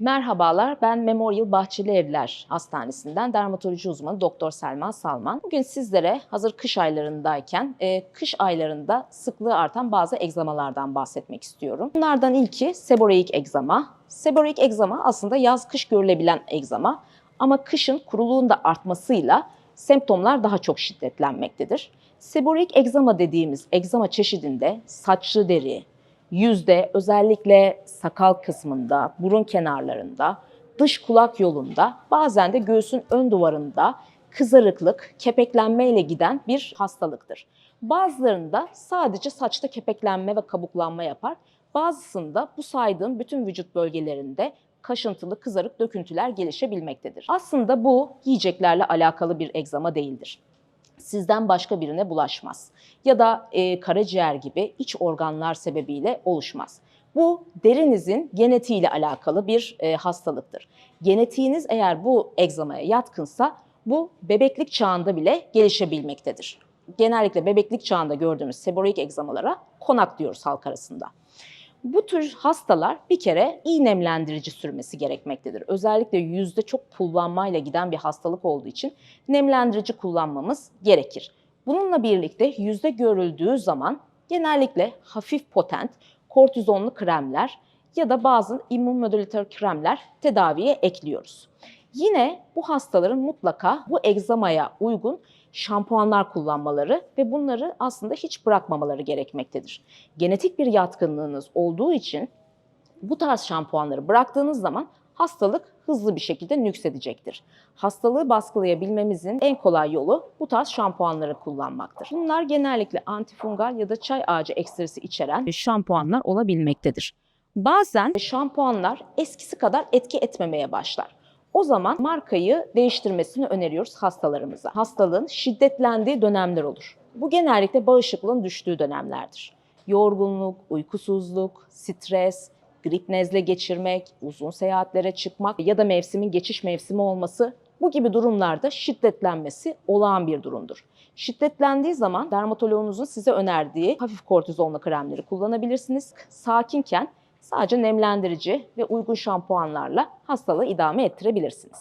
Merhabalar, ben Memorial Bahçeli Evler Hastanesi'nden dermatoloji uzmanı Doktor Selma Salman. Bugün sizlere hazır kış aylarındayken, e, kış aylarında sıklığı artan bazı egzamalardan bahsetmek istiyorum. Bunlardan ilki seboreik egzama. Seboreik egzama aslında yaz-kış görülebilen egzama ama kışın kuruluğun da artmasıyla semptomlar daha çok şiddetlenmektedir. Seboreik egzama dediğimiz egzama çeşidinde saçlı deri, yüzde özellikle sakal kısmında, burun kenarlarında, dış kulak yolunda, bazen de göğsün ön duvarında kızarıklık, kepeklenme ile giden bir hastalıktır. Bazılarında sadece saçta kepeklenme ve kabuklanma yapar. Bazısında bu saydığım bütün vücut bölgelerinde kaşıntılı, kızarık döküntüler gelişebilmektedir. Aslında bu yiyeceklerle alakalı bir egzama değildir sizden başka birine bulaşmaz. Ya da e, karaciğer gibi iç organlar sebebiyle oluşmaz. Bu derinizin genetiğiyle alakalı bir e, hastalıktır. Genetiğiniz eğer bu egzamaya yatkınsa bu bebeklik çağında bile gelişebilmektedir. Genellikle bebeklik çağında gördüğümüz seboreik egzamalara konak diyoruz halk arasında. Bu tür hastalar bir kere iyi nemlendirici sürmesi gerekmektedir. Özellikle yüzde çok pullanmayla giden bir hastalık olduğu için nemlendirici kullanmamız gerekir. Bununla birlikte yüzde görüldüğü zaman genellikle hafif potent kortizonlu kremler ya da bazı immünmodülatör kremler tedaviye ekliyoruz. Yine bu hastaların mutlaka bu egzamaya uygun şampuanlar kullanmaları ve bunları aslında hiç bırakmamaları gerekmektedir. Genetik bir yatkınlığınız olduğu için bu tarz şampuanları bıraktığınız zaman hastalık hızlı bir şekilde nüksedecektir. Hastalığı baskılayabilmemizin en kolay yolu bu tarz şampuanları kullanmaktır. Bunlar genellikle antifungal ya da çay ağacı ekstresi içeren şampuanlar olabilmektedir. Bazen şampuanlar eskisi kadar etki etmemeye başlar. O zaman markayı değiştirmesini öneriyoruz hastalarımıza. Hastalığın şiddetlendiği dönemler olur. Bu genellikle bağışıklığın düştüğü dönemlerdir. Yorgunluk, uykusuzluk, stres, grip nezle geçirmek, uzun seyahatlere çıkmak ya da mevsimin geçiş mevsimi olması bu gibi durumlarda şiddetlenmesi olağan bir durumdur. Şiddetlendiği zaman dermatoloğunuzun size önerdiği hafif kortizonlu kremleri kullanabilirsiniz. Sakinken sadece nemlendirici ve uygun şampuanlarla hastalığı idame ettirebilirsiniz.